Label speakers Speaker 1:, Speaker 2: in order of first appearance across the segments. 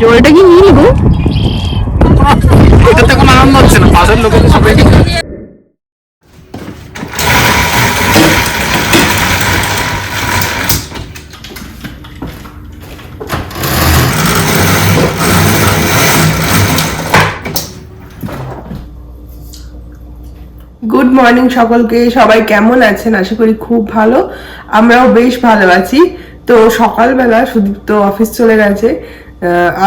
Speaker 1: জলটা কি নীল গো
Speaker 2: এটাতে কোনো আনন্দ হচ্ছে না? পাশের লোকেদের সবাই
Speaker 3: গুড মর্নিং সকলকে সবাই কেমন আছেন? আশা করি খুব ভালো। আমরাও বেশ ভালো আছি। তো সকালবেলা সুদীপ্ত অফিস চলে গেছে।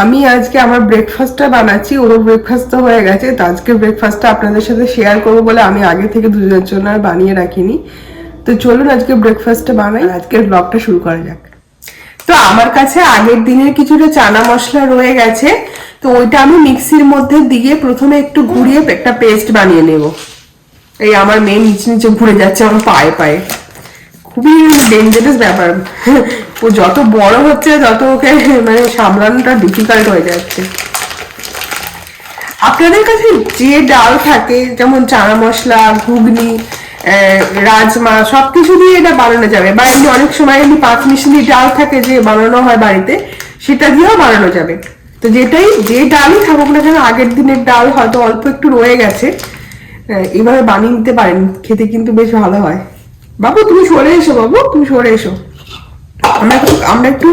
Speaker 3: আমি আজকে আমার ব্রেকফাস্টটা বানাচ্ছি, ওরও ব্রেকফাস্ট তো হয়ে গেছে, তো আজকে ব্রেকফাস্টটা আপনাদের সাথে শেয়ার করব বলে আমি আগে থেকে দুজনের জন্য আর বানিয়ে রাখিনি। তো চলুন আজকে ব্রেকফাস্টটা বানাই আজকের ব্লগটা শুরু করা যাক। তো আমার কাছে আগের দিনের কিছুটা চানা মশলা রয়ে গেছে, তো ওইটা আমি মিক্সির মধ্যে দিয়ে প্রথমে একটু ঘুরিয়ে একটা পেস্ট বানিয়ে নেব। এই আমার মেয়ে নিচে নিচে ঘুরে যাচ্ছে আমার পায়ে পায়ে। খুবই ডেঞ্জারাস ব্যাপার। ও যত বড় হচ্ছে তত ওকে মানে সামলানোটা ডিফিকাল্ট হয়ে যাচ্ছে। আপনাদের কাছে যে ডাল থাকে যেমন চানা মশলা ঘুগনি রাজমা সবকিছু দিয়ে এটা বানানো যাবে। বা এমনি অনেক সময় এমনি পাঁচ মিশালি ডাল থাকে যে বানানো হয় বাড়িতে সেটা দিয়েও বানানো যাবে। তো যেটাই যে ডালই থাকুক না কেন আগের দিনের ডাল হয়তো অল্প একটু রয়ে গেছে। আহ, এইভাবে বানিয়ে নিতে পারেন খেতে কিন্তু বেশ ভালো হয়। বাবু, তুমি সরে এসো বাবু, তুমি সরে এসো। আমরা একটু আমরা একটু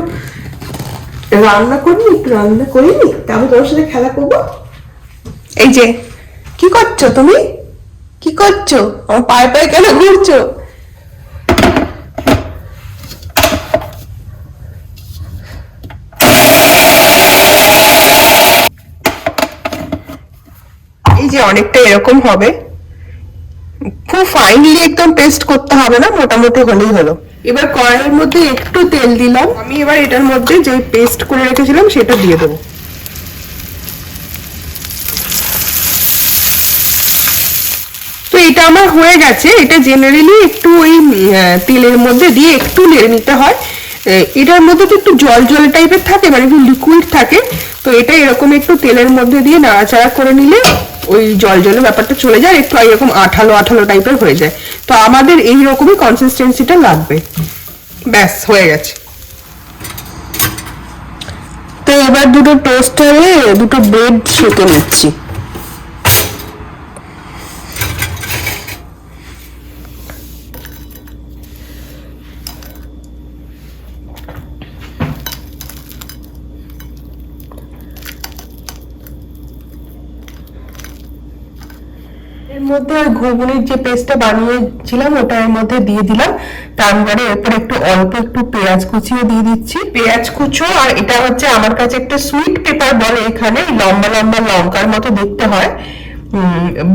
Speaker 3: রান্না করি একটু রান্না করিনি, তারপর তোমার সাথে খেলা করব। এই যে, কি করছ তুমি? কি করছ? আমার পায়ে পায়ে কেন ঘুরছো? এই যে, অনেকটা এরকম হবে। খুব ফাইনলি একদম পেস্ট করতে হবে না, মোটামুটি হলেই হলো। এবার কড়াইয়ের মধ্যে একটু তেল দিলাম। আমি এবার এটার মধ্যে যে পেস্ট করে রেখেছিলাম সেটা দিয়ে দেবো। তো এটা আমার হয়ে গেছে। এটা জেনারেলি একটু ওই তেলের মধ্যে দিয়ে একটু নেড়ে নিতে হয়। এটার মধ্যে তো একটু জল জল টাইপের থাকে মানে একটু লিকুইড থাকে। তো এটা এরকম একটু তেলের মধ্যে দিয়ে নাড়াচাড়া করে নিলে ওই জল জলে ব্যাপারটা চলে যায়, একটু এরকম আঠালো আঠালো টাইপের হয়ে যায়। তো আমাদের এই রকমই কনসিস্টেন্সিটা লাগবে। ব্যাস, হয়ে গেছে। তো এবার দুটো টোস্টারে দুটো ব্রেড সেঁকে নিচ্ছি। মধ্যে ওই ঘুগনির যে পেস্টটা বানিয়েছিলাম, ওটা এর মধ্যে দিয়ে দিলাম। তারপরে এরপর একটু অল্প একটু পেঁয়াজ কুচিও দিয়ে দিচ্ছি। পেঁয়াজ কুচো আর এটা হচ্ছে আমার কাছে একটা সুইট পেপার বলে এখানে লম্বা লম্বা লঙ্কার মতো দেখতে হয়।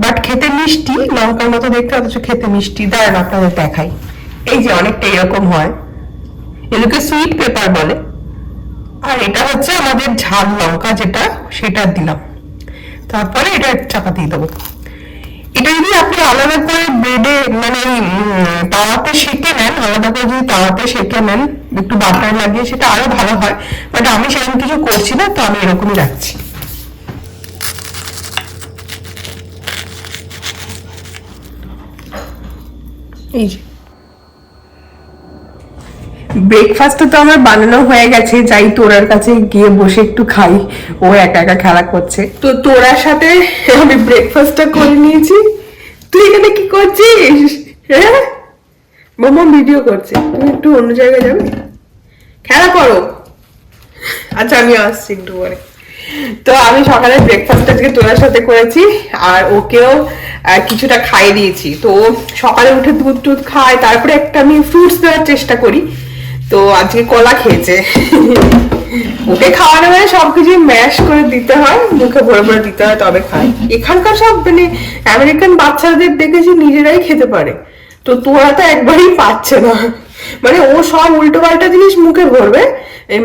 Speaker 3: বাট খেতে মিষ্টি, লঙ্কার মতো দেখতে, অথচ খেতে মিষ্টি। দাঁড়ান, আপনাদের দেখাই। এই যে অনেকটা এরকম হয়। এগুলোকে সুইট পেপার বলে। আর এটা হচ্ছে আমাদের ঝাল লঙ্কা যেটা, সেটা দিলাম। তারপরে এটা চাপা দিয়ে দেবো। এটা যদি আপনি আলাদা করে বেডে মানে তাওয়াতে সেঁকে নেন, আলাদা করে যদি তাওয়াতে সেঁকে নেন, একটু বাটার লাগিয়ে, সেটা আরও ভালো হয়। বাট আমি সেরকম কিছু করছি না, তো আমি এরকমই রাখছি। এই যে। ব্রেকফাস্ট তো আমার বানানো হয়ে গেছে, যাই তোরার কাছে গিয়ে বসে একটু খাই। ও একা একা খেলা করছে। তো তোরার সাথে আমি ব্রেকফাস্টটা করে নিয়েছি। তুই এখানে কি করছিস? হ্যাঁ? মামা ভিডিও করছে। তুমি একটু অন্য জায়গায় যাবে? খেলা করো। আচ্ছা আমি আসছি একটু পরে। তো আমি সকালে ব্রেকফাস্ট আজকে তোরার সাথে করেছি, আর ওকেও কিছুটা খাইয়ে দিয়েছি। তো সকালে উঠে দুধ টুধ খায়, তারপরে একটা আমি ফ্রুটস দেওয়ার চেষ্টা করি। তো আজকে কলা খেয়েছে। ওকে খাওয়ানো মানে সবকিছু ম্যাশ করে দিতে হয়, মুখে ভরে ভরে দিতে হয়, তবে খায়। এখানকার সব মানে আমেরিকান বাচ্চাদের দেখেছি নিজেরাই খেতে পারে। তো তোরা তো একবারই পাচ্ছে না। মানে ও সব উল্টো পাল্টা জিনিস মুখে ভরবে।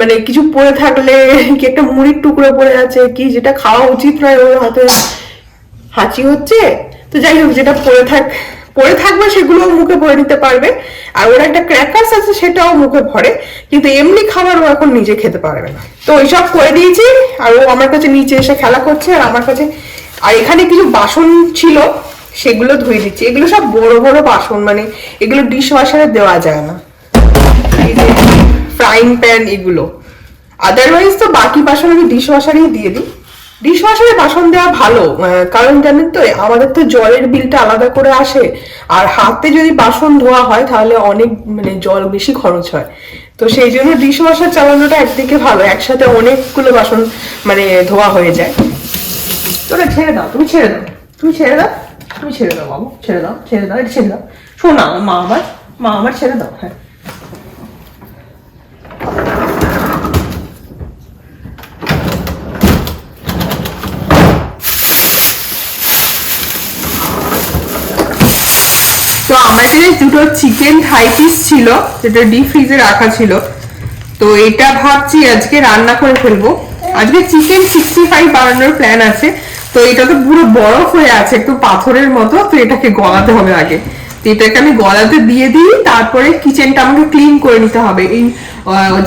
Speaker 3: মানে কিছু পড়ে থাকলে, কি একটা মুড়ির টুকরো পড়ে আছে, কি যেটা খাওয়া উচিত নয় ওর হাতে। হাঁচি হচ্ছে। তো যাই হোক, যেটা পড়ে থাক। পড়ে থাকবে সেগুলো মুখে ভরে নিতে পারবে। আর ওর একটা ক্র্যাকার্স আছে সেটাও মুখে ভরে। কিন্তু এমনি খাবার ও এখন নিজে খেতে পারবে না। তো ওইসব করে দিয়েছি, আর ও আমার কাছে নিচে এসে খেলা করছে, আর আমার কাছে আর এখানে কিছু বাসন ছিল, সেগুলো ধুয়ে দিচ্ছি। এগুলো সব বড় বড় বাসন মানে এগুলো ডিশ ওয়াশারে দেওয়া যায় না। ফ্রাইং প্যান এগুলো। আদারওয়াইজ তো বাকি বাসন আমি ডিশ ওয়াশারেই দিয়ে দিই। ডিশ ওয়াশারে বাসন দেওয়া ভালো কারণ জানেন তো, আমাদের তো জলের বিলটা আলাদা করে আসে। আর হাতে যদি বাসন ধোয়া হয়, তাহলে অনেক মানে জল বেশি খরচ হয়। তো সেই জন্য ডিশ ওয়াশার চালানোটা একদিকে ভালো, একসাথে অনেকগুলো বাসন মানে ধোয়া হয়ে যায়। তোরা ছেড়ে দাও, তুমি ছেড়ে দাও, তুমি ছেড়ে দাও, তুমি ছেড়ে দাও বাবু, ছেড়ে দাও ছেড়ে দাও, এটা ছেড়ে দাও। শোনা মা আমার মা আমার ছেড়ে দাও হ্যাঁ। কাছে দুটো চিকেন থাই পিস ছিল, যেটা ডিপ ফ্রিজে রাখা ছিল। তো এটা ভাবছি আজকে রান্না করে ফেলব। আজকে চিকেন সিক্সটি ফাইভ বানানোর প্ল্যান আছে। তো এটা তো পুরো বরফ হয়ে আছে একটু পাথরের মতো, তো এটাকে গলাতে হবে আগে। তো এটাকে আমি গলাতে দিয়ে দিই, তারপরে কিচেনটা আমাকে ক্লিন করে নিতে হবে। এই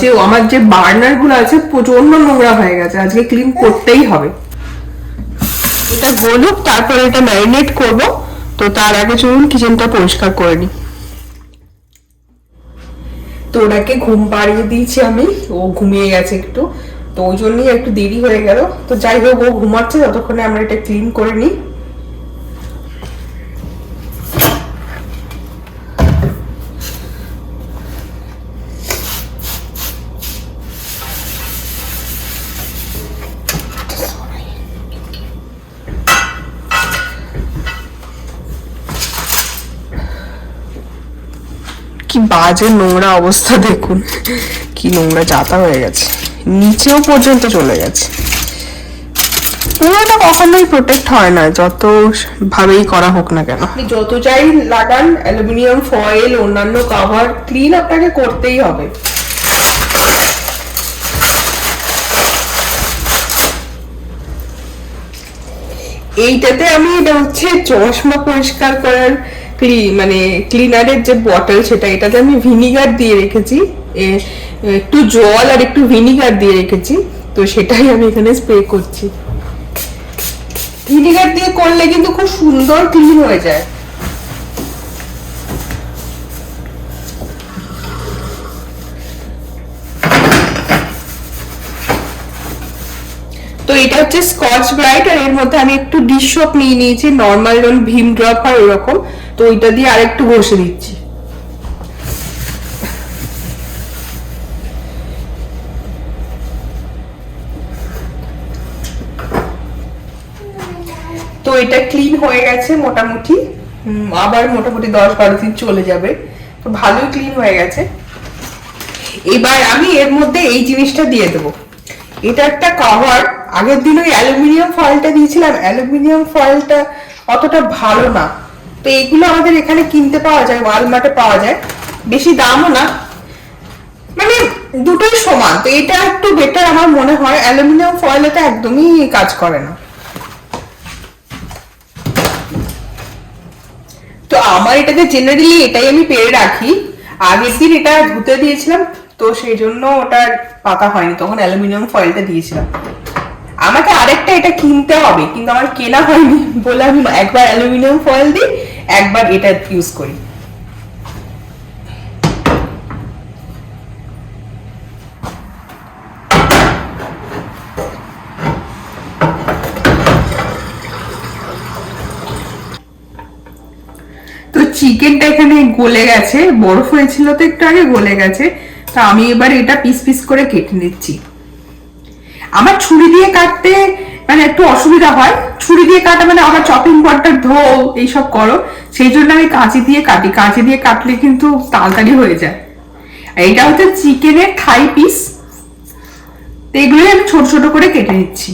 Speaker 3: যে আমার যে বার্নারগুলো আছে প্রচণ্ড নোংরা হয়ে গেছে। আজকে ক্লিন করতেই হবে। এটা গলুক তারপরে এটা ম্যারিনেট করব। তো তার আগে চলুন কিচেনটা পরিষ্কার করে নিই। তো ওনাকে ঘুম পাড়িয়ে দিয়েছি আমি, ও ঘুমিয়ে গেছে একটু। তো ওই জন্যই একটু দেরি হয়ে গেল। তো যাই হোক, ও ঘুমাচ্ছে ততক্ষণে আমরা এটা ক্লিন করে নিই। বাজে নোংরা অবস্থা, দেখুন। কি নোংরা যাতা হয়ে গেছে। নিচেও পর্যন্ত চলে গেছে। পুরোটা কখনোই প্রোটেক্ট হয় না, যত ভাবেই করা হোক না কেন। আপনি যত যাই লাগান, অ্যালুমিনিয়াম ফয়েল অন্যান্য কভার ক্লিন আপনাকে করতেই হবে। এইটাতে আমি এটা হচ্ছে চশমা পরিষ্কার করার মানে ক্লিনারের যে বটল সেটা, এটাতে আমি ভিনিগার দিয়ে রেখেছি। একটু জল আর একটু ভিনিগার দিয়ে রেখেছি। তো সেটাই আমি এখানে স্প্রে করছি। ভিনিগার দিয়ে করলে কিন্তু খুব সুন্দর ক্লিন হয়ে যায়। তো এটা হচ্ছে স্কচ ব্রাইট আর এর মধ্যে আমি একটু ডিশ সোপ নিয়ে নিয়েছি নর্মাল যেমন ভীম ড্রপ হয় ওরকম। তো ওইটা দিয়ে আরেকটু ঘষে দিচ্ছি। তো এটা ক্লিন হয়ে গেছে মোটামুটি। আবার মোটামুটি দশ বারো দিন চলে যাবে। তো ভালোই ক্লিন হয়ে গেছে। এবার আমি এর মধ্যে এই জিনিসটা দিয়ে দেবো। এটা একটা কভার আগের দিন ওই অ্যালুমিনিয়াম ফয়েলটা দিয়েছিলাম। অ্যালুমিনিয়াম ফয়েলটা অতটা ভালো না। তো এগুলো আমাদের এখানে কিনতে পাওয়া যায় ওয়ালমার্টে পাওয়া যায়। বেশি দামও না। মানে দুটোই সমান, তো এটা একটু বেটার আমার মনে হয়। অ্যালুমিনিয়াম ফয়েলে তো একদমই কাজ করে না। তো আমার এটাতে জেনারেলি এটাই আমি পেরে রাখি। আগের দিন এটা ধুতে দিয়েছিলাম, তো সেই জন্য ওটার পাতা হয়নি, তখন অ্যালুমিনিয়াম ফয়েলটা দিয়েছিলাম। আমাকে আরেকটা এটা কিনতে হবে, কিন্তু আমার কেনা হয়নি বলে আমি একবার অ্যালুমিনিয়াম ফয়েল দিই একবার এটা ইউজ করি। চিকেনটা এখানে গলে গেছে, বরফ হয়েছিল তো একটু আগে, গলে গেছে। তো আমি এবার এটা পিস পিস করে কেটে নিচ্ছি। আমার ছুরি দিয়ে কাটতে মানে একটু অসুবিধা হয়। ছুরি দিয়ে কাটা মানে আবার চপিং বোর্ডটা ধো এইসব করো। সেই জন্য আমি কাঁচি দিয়ে কাটি। কাঁচি দিয়ে কাটলে কিন্তু তাড়াতাড়ি হয়ে যায়। এটা হচ্ছে চিকেনের থাই পিস এগুলোই আমি ছোট ছোট করে কেটে নিচ্ছি।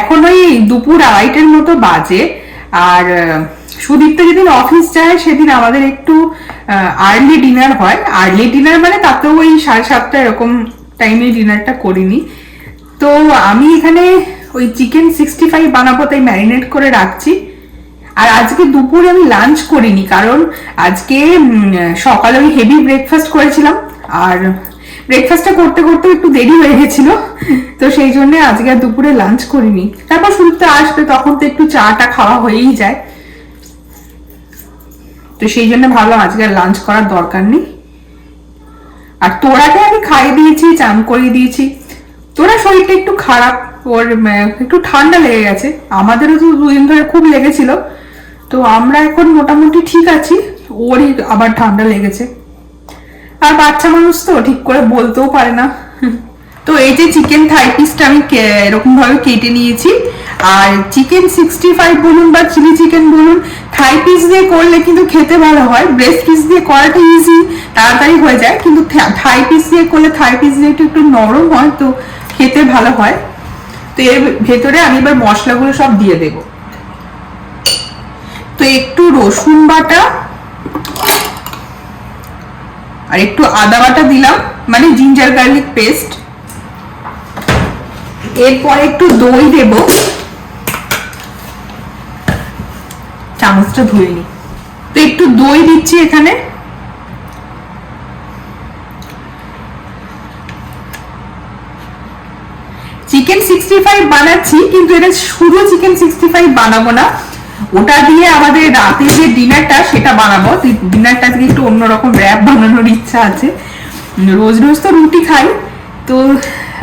Speaker 3: এখন ওই দুপুর আড়াইটের মতো বাজে। আর সুদীপ্ত যেদিন অফিস যায়, সেদিন আমাদের একটু আর্লি ডিনার হয়। আর্লি ডিনার মানে তাতেও ওই সাড়ে সাতটা এরকম টাইমে ডিনারটা করিনি। তো আমি এখানে ওই চিকেন সিক্সটি ফাইভ বানাবো, তাই ম্যারিনেট করে রাখছি। আর আজকে দুপুরে আমি লাঞ্চ করিনি, কারণ আজকে সকালে ওই হেভি ব্রেকফাস্ট করেছিলাম। আর ব্রেকফাস্টটা করতে করতে একটু দেরি হয়ে গেছিল, তো সেই জন্য আজকে আর দুপুরে লাঞ্চ করিনি। তারপর শুরুতে আসবে, তখন তো একটু চাটা খাওয়া হয়েই যায়। তো সেই জন্য ভাবলাম আজকে আর লাঞ্চ করার দরকার নেই। আর তোরাকে আমি খাইয়ে দিয়েছি, চান করিয়ে দিয়েছি। তোরা শরীরটা একটু খারাপ। ওর একটু ঠান্ডা লেগে গেছে। আমাদেরও তো দুদিন ধরে খুব লেগেছিল। তো আমরা এখন মোটামুটি ঠিক আছি। ওরই আবার ঠান্ডা লেগেছে। আর বাচ্চা মানুষ তো ঠিক করে বলতেও পারে না। তো এই যে চিকেন থাই পিসটা আমি কে- এরকম ভাবে কেটে নিয়েছি। আর চিকেন সিক্সটি ফাইভ বলুন বা চিলি চিকেন বলুন থাই পিস দিয়ে করলে কিন্তু খেতে ভালো হয়। ব্রেস্ট পিস দিয়ে করাটা ইজি তাড়াতাড়ি হয়ে যায়। কিন্তু থাই পিস দিয়ে করলে থাই পিস দিয়ে একটু একটু নরম হয়, তো খেতে ভালো হয়। তো এর ভেতরে আমি এবার মশলাগুলো সব দিয়ে দেব। তো একটু রসুন বাটা আর একটু আদা বাটা দিলাম মানে জিঞ্জার গার্লিক পেস্ট এরপর একটু দই দেব। চামচটা ধুয়ে নি। তো একটু দই দিচ্ছি এখানে। চিকেন সিক্সটি ফাইভ বানাচ্ছি, কিন্তু এটা শুধু চিকেন সিক্সটি ফাইভ বানাবো না। ওটা দিয়ে আমাদের রাতে যে ডিনারটা, সেটা বানাবো। ডিনারটা থেকে একটু অন্যরকম র্যাপ বানানোর ইচ্ছা আছে। রোজ রোজ তো রুটি খাই, তো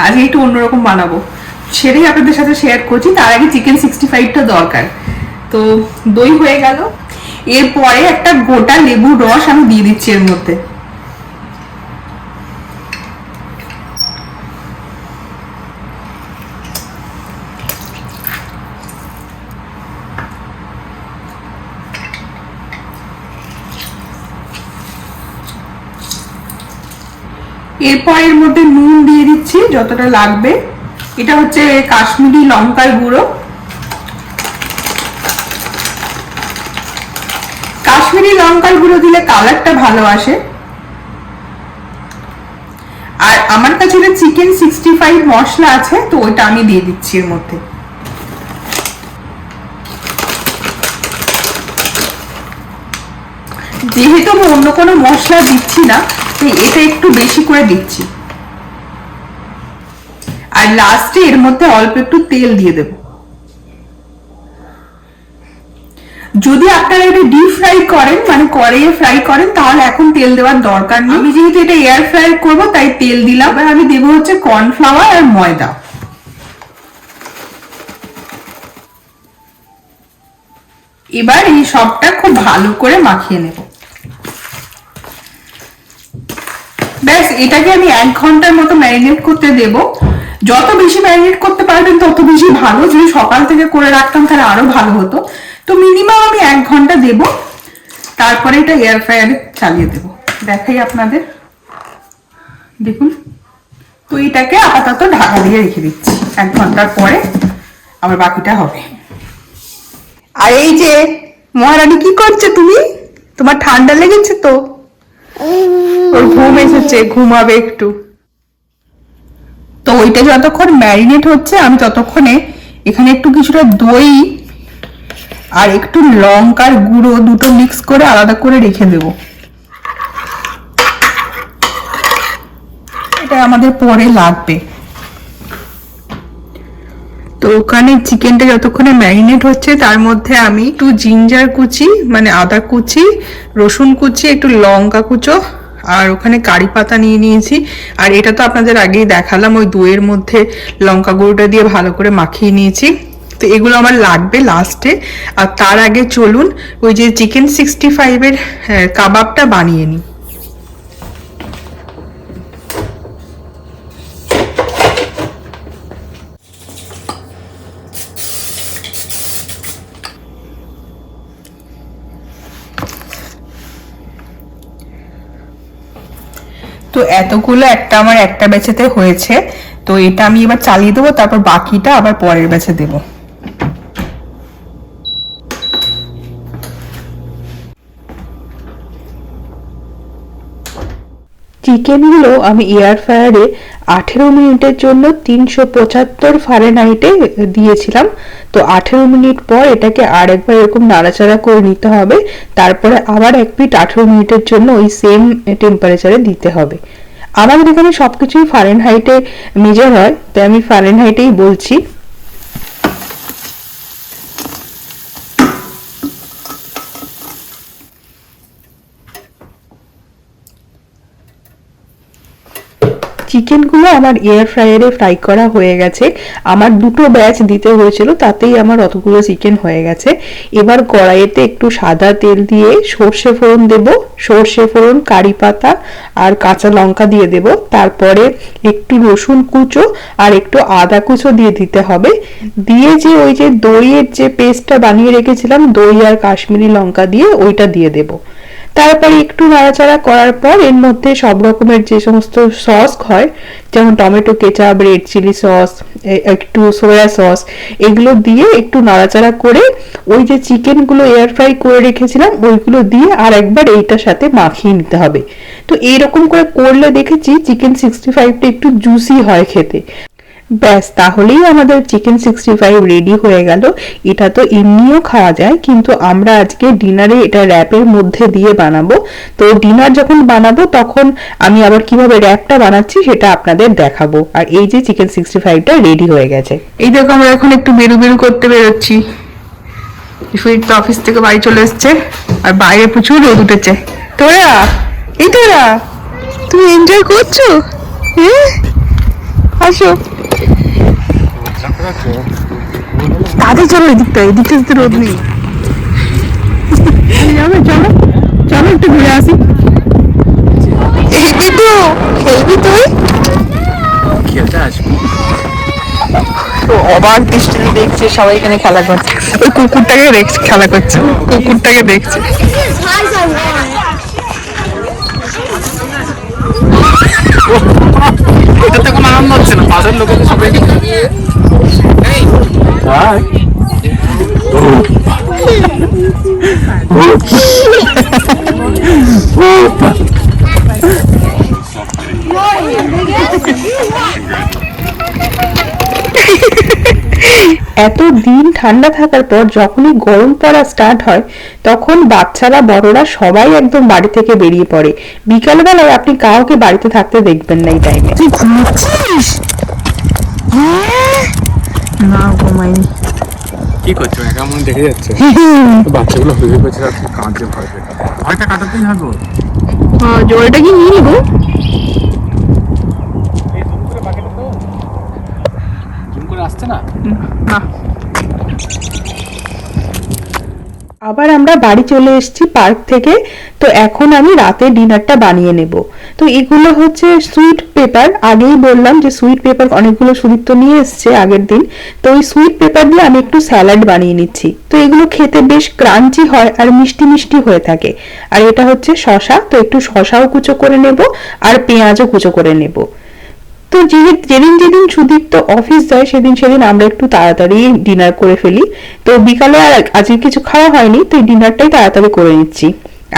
Speaker 3: আজকে একটু অন্যরকম বানাবো। সেটাই আপনাদের সাথে শেয়ার করছি, তার আগে চিকেন সিক্সটি ফাইভটা দরকার। তো দই হয়ে গেল। এরপরে একটা গোটা লেবুর রস আমি দিয়ে দিচ্ছি এর মধ্যে। এরপর এর মধ্যে নুন দিয়ে দিচ্ছি যতটা লাগবে। এটা হচ্ছে কাশ্মীরি লঙ্কার গুঁড়ো। কাশ্মীরি লঙ্কার গুঁড়ো দিলে কালারটা ভালো আসে। আর আমার কাছে চিকেন সিক্সটি ফাইভ মশলা আছে, তো ওইটা আমি দিয়ে দিচ্ছি এর মধ্যে। যেহেতু আমি অন্য কোনো মশলা দিচ্ছি না এটা একটু বেশি করে দিচ্ছি। আর লাস্টে এর মধ্যে অল্প একটু তেল দিয়ে দেব। যদি আপনারা এটা ডিপ ফ্রাই করেন মানে কড়াইয়ে ফ্রাই করেন, তাহলে এখন তেল দেওয়ার দরকার নেই। আমি যেহেতু এটা এয়ার ফ্রাই করব, তাই তেল দিলাম। এবার আমি দেবো হচ্ছে কর্নফ্লাওয়ার আর ময়দা। এবার এই সবটা খুব ভালো করে মাখিয়ে নেব। ব্যাস এটাকে আমি এক ঘণ্টার মতো ম্যারিনেট করতে দেব। যত বেশি ম্যারিনেট করতে পারবেন, তত বেশি ভালো। যদি সকাল থেকে করে রাখতাম, তাহলে আরও ভালো হতো। তো মিনিমাম আমি এক ঘণ্টা দেব। তারপরে এটা এয়ার ফ্রায়ারে চালিয়ে দেব। দেখাই আপনাদের। দেখুন। তো এটাকে আপাতত ঢাকা দিয়ে রেখে দিচ্ছি। এক ঘণ্টার পরে আবার বাকিটা হবে। আর এই যে মহারানী, কি করছ তুমি? তোমার ঠান্ডা লেগেছে তো? ওর ঘুম এসেছে, ঘুমাবে একটু। তো ওইটা যতক্ষণ ম্যারিনেট হচ্ছে, আমি ততক্ষণে এখানে একটু কিছুটা দই আর একটু লঙ্কার গুঁড়ো দুটো মিক্স করে আলাদা করে রেখে দেব। এটা আমাদের পরে লাগবে। ওখানে চিকেনটা যতক্ষণে ম্যারিনেট হচ্ছে, তার মধ্যে আমি একটু জিঞ্জার কুচি মানে আদা কুচি, রসুন কুচি, একটু লঙ্কা কুচো আর ওখানে কারি পাতা নিয়ে নিয়েছি। আর এটা তো আপনাদের আগেই দেখালাম, ওই দইয়ের মধ্যে লঙ্কা গুঁড়োটা দিয়ে ভালো করে মাখিয়ে নিয়েছি। তো এগুলো আমার লাগবে লাস্টে আর তার আগে চলুন, ওই যে চিকেন সিক্সটি ফাইভের কাবাবটা বানিয়ে নিই। তো এতগুলো একটা আমার একটা ব্যাচেতে হয়েছে। তো এটা আমি এবার চালিয়ে দেবো, তারপর বাকিটা আবার পরের ব্যাচে দেবো।
Speaker 1: চিকেনগুলো আমি এয়ার ফ্রায়ারে আঠেরো মিনিটের জন্য তিনশো পঁচাত্তর ফারেনহাইটে দিয়েছিলাম। তো আঠেরো মিনিট পর এটাকে আরেকবার এরকম নাড়াচাড়া করে নিতে হবে। তারপরে আবার এক পিট আঠেরো মিনিটের জন্য ওই সেম টেম্পারেচারে দিতে হবে। আমাদের এখানে সবকিছুই ফারেনহাইটে মেজার হয়। তাই আমি ফারেনহাইটেই বলছি।
Speaker 3: চিকেনগুলো আমার এয়ার ফ্রায়ারে ফ্রাই করা হয়ে গেছে। আমার দুটো ব্যাচ দিতে হয়েছিল, তাতেই আমার অতগুলো চিকেন হয়ে গেছে। এবার কড়াইতে একটু সাদা তেল দিয়ে সর্ষে ফোড়ন দেব। সর্ষে ফোড়ন, কারি পাতা আর কাঁচা লঙ্কা দিয়ে দেব। তারপরে একটু রসুন কুচো আর একটু আদা কুচো দিয়ে দিতে হবে। দিয়ে যে ওই যে দইয়ের যে পেস্টটা বানিয়ে রেখেছিলাম, দই আর কাশ্মীরি লঙ্কা দিয়ে ওইটা দিয়ে দেব। তারপরে একটু নাড়াচাড়া করার পর এর মধ্যে সব রকমের যে সমস্ত সস হয়, যেমন tomato ketchup red chilli sauce একটু সোয়া সস এগুলো দিয়ে একটু নাড়াচাড়া করে ওই যে চিকেনগুলো এয়ার ফ্রাই করে রেখেছিলাম, ওইগুলো দিয়ে আর একবার এইটার সাথে মাখিয়ে নিতে হবে। তো এইরকম করে করলে দেখেছি চিকেন সিক্সটি ফাইভটা একটু জুসি হয় খেতে। ব্যাস, তাহলেই আমাদের চিকেন সিক্সটি ফাইভ রেডি হয়ে গেল। এটা তো এমনিও খাওয়া যায়, কিন্তু আমরা আজকে ডিনারে এটা র্যাপের মধ্যে দিয়ে বানাবো। তো ডিনার যখন বানাবো, তখন আমি আবার কীভাবে র্যাপটা বানাচ্ছি সেটা আপনাদের দেখাবো। আর এই যে চিকেন সিক্সটি ফাইভটা রেডি হয়ে গেছে।
Speaker 4: এই দেখো, আমরা এখন একটু বেরু বেরু করতে বেরোচ্ছি। সুইট তো অফিস থেকে বাড়ি চলে এসছে। আর বাইরে প্রচুর রোদ উঠেছে। তোরা, এই তোরা, তুমি এনজয় করছ? হ্যাঁ? আসো। তাদের চলো এদিকটা এদিকটা তো রোদ নেই। যাবে চলো চলো একটু ঘুরে আসি। খেলবি তো খেলবি তুই
Speaker 2: খেলতে আসব?
Speaker 4: অবাক দৃষ্টিতে দেখছে সবাই এখানে খেলা করছে। ওই কুকুরটাকে দেখছে খেলা করছে। কুকুরটাকে দেখছে।
Speaker 2: এটাতে কোনো আনন্দ হচ্ছে না পাশের লোকেদের সবাই
Speaker 3: এত দিন ঠান্ডা থাকার পর যখনই গরম পড়া স্টার্ট হয়, তখন বাচ্চারা, বড়রা সবাই একদম বাড়ি থেকে বেরিয়ে পড়ে। বিকালবেলায় আপনি কাউকে বাড়িতে থাকতে দেখবেন না এই টাইমে
Speaker 4: না ঘুমাইনি।
Speaker 2: কি করছ? একা মনে দেখে যাচ্ছে? বাচ্চাগুলো হয়ে গেছে আর কাঁদছে ভয় পেয়ে ভয়টা কাটাতেই হবে? হ্যাঁ
Speaker 4: জলটা কি নিয়ে নিবো?
Speaker 2: আসছে না?
Speaker 4: না।
Speaker 3: আবার আমরা বাড়ি চলে এসেছি পার্ক থেকে, তো এখন আমি রাতে ডিনারটা বানিয়ে নেব। তো এগুলো হচ্ছে সুইট পেপার আগেই বললাম যে সুইট পেপার অনেকগুলো সুদীপ্ত নিয়ে এসছে আগের দিন, তো ওই সুইট পেপার দিয়ে আমি একটু স্যালাড বানিয়ে নিচ্ছি। তো এগুলো খেতে বেশ ক্রাঞ্চি হয় আর মিষ্টি মিষ্টি হয়ে থাকে। আর এটা হচ্ছে শশা তো একটু শশাও কুচো করে নেব আর পেঁয়াজও কুচো করে নেব। তো যেদিন যেদিন সুদীপ্ত অফিস যায়, সেদিন সেদিন আমরা একটু তাড়াতাড়ি ডিনার করে ফেলি। তো বিকালে আর আজকে কিছু খাওয়া হয়নি, তো ডিনারটাই তাড়াতাড়ি করে নিচ্ছি।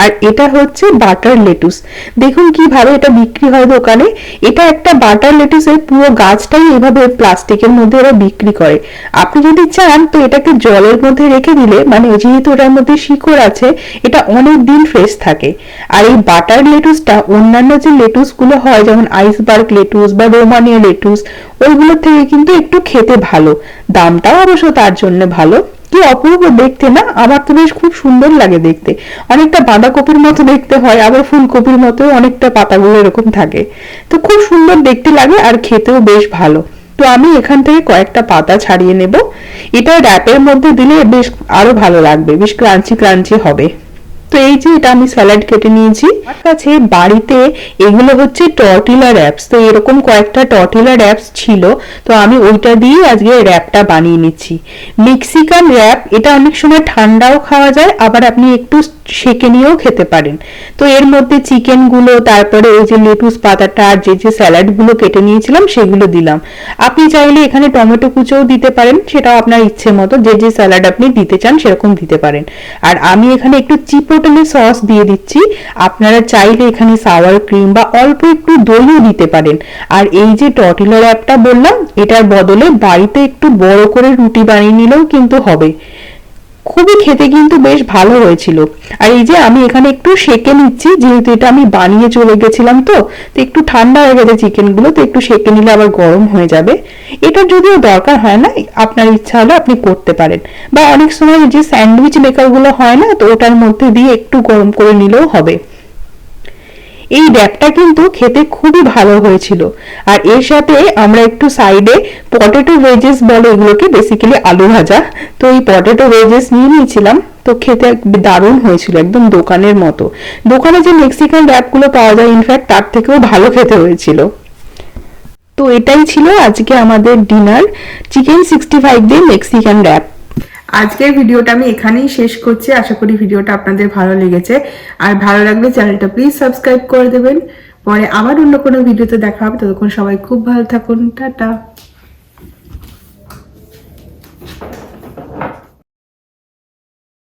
Speaker 3: আর এটা হচ্ছে বাটার লেটুস দেখুন কীভাবে এটা বিক্রি হয় দোকানে। এটা একটা বাটার লেটুসের পুরো গাছটাই এভাবে প্লাস্টিকের মধ্যে ওরা বিক্রি করে। আপনি যদি চান তো এটাকে জলের মধ্যে রেখে দিলে মানে যেহেতু এটার মধ্যে শিকড় আছে, এটা অনেক দিন ফ্রেশ থাকে। আর এই বাটার লেটুসটা অন্যান্য যে লেটুসগুলো হয়, যেমন আইসবার্গ লেটুস বা রোমানিয়া লেটুস ওইগুলোর থেকে কিন্তু একটু খেতে ভালো। দামটাও অবশ্য তার জন্য ভালো। কি অপূর্ব দেখতে না? আমার তো বেশ খুব সুন্দর লাগে দেখতে। অনেকটা বাঁধাকপির মতো দেখতে হয়, আবার ফুলকপির মতো অনেকটা পাতাগুলো এরকম থাকে। তো খুব সুন্দর দেখতে লাগে আর খেতেও বেশ ভালো। তো আমি এখান থেকে কয়েকটা পাতা ছাড়িয়ে নেব। এটা র্যাপের মধ্যে দিলে বেশ আরও ভালো লাগবে, বেশ ক্রাঞ্চি ক্রাঞ্চি হবে। তো এই যে এটা আমি স্যালাড কেটে নিয়েছি, আমার কাছে বাড়িতে এগুলো হচ্ছে টর্টিলা র্যাপস তো এরকম কয়েকটা টর্টিলা র্যাপস ছিল, তো আমি ওইটা দিয়ে আজকে র্যাপটা বানিয়ে নিচ্ছি। মেক্সিকান র্যাপ এটা অনেক সময় ঠান্ডাও খাওয়া যায়, আবার আপনি একটু সেকে নিয়েও খেতে পারেন। তো এর মধ্যে চিকেনগুলো, তারপরে ওই যে লেটুস পাতাটা আর যে যে স্যালাডগুলো কেটে নিয়েছিলাম, সেগুলো দিলাম। আপনি চাইলে এখানে টমেটো কুচোও দিতে পারেন, সেটাও আপনার ইচ্ছে মতো, যে যে স্যালাড আপনি দিতে চান, সেরকম দিতে পারেন। আর আমি এখানে একটু চিপোটলে সস দিয়ে দিচ্ছি। আপনারা চাইলে এখানে সাওয়ার ক্রিম বা অল্প একটু দইও দিতে পারেন। আর এই যে টটিলার র্যাপটা বললাম, এটার বদলে বাড়িতে একটু বড় করে রুটি বানিয়ে নিলেও কিন্তু হবে। খুবই খেতে কিন্তু বেশ ভালো হয়েছিল। আর এই যে আমি এখানে একটু সেকে নিচ্ছি, যেহেতু এটা আমি বানিয়ে চলে গেছিলাম তো তো একটু ঠান্ডা হয়ে গেছে চিকেনগুলো তো একটু সেকে নিলে আবার গরম হয়ে যাবে। এটা যদিও দরকার হয় না, আপনার ইচ্ছা হলে আপনি করতে পারেন। বা অনেক সময় যে স্যান্ডউইচ মেকারগুলো হয় না, তো ওটার মধ্যে দিয়ে একটু গরম করে নিলেও হবে। এই র্যাপটা কিন্তু খেতে খুবই ভালো হয়েছিল। আর এর সাথে আমরা একটু সাইডে পটেটো ভেজেস বলে এগুলোকে বেসিক্যালি আলু ভাজা। তো এই পটেটো ভেজেস নিয়ে নিয়েছিলাম, তো খেতে দারুণ হয়েছিল, একদম দোকানের মতো। দোকানে যে মেক্সিকান র্যাপগুলো পাওয়া যায় ইনফ্যাক্ট তার থেকেও ভালো খেতে হয়েছিল। তো এটাই ছিল আজকে আমাদের ডিনার চিকেন সিক্সটি ফাইভ দিয়ে মেক্সিকান র্যাপ
Speaker 5: আজকের ভিডিওটা আমি এখানেই শেষ করছি। আশা করি ভিডিওটা আপনাদের ভালো লেগেছে। আর ভালো লাগলে চ্যানেলটা প্লিজ সাবস্ক্রাইব করে দেবেন। পরে আবার অন্য কোনো ভিডিওতে দেখা হবে। ততক্ষণ সবাই খুব ভালো থাকুন। টাটা।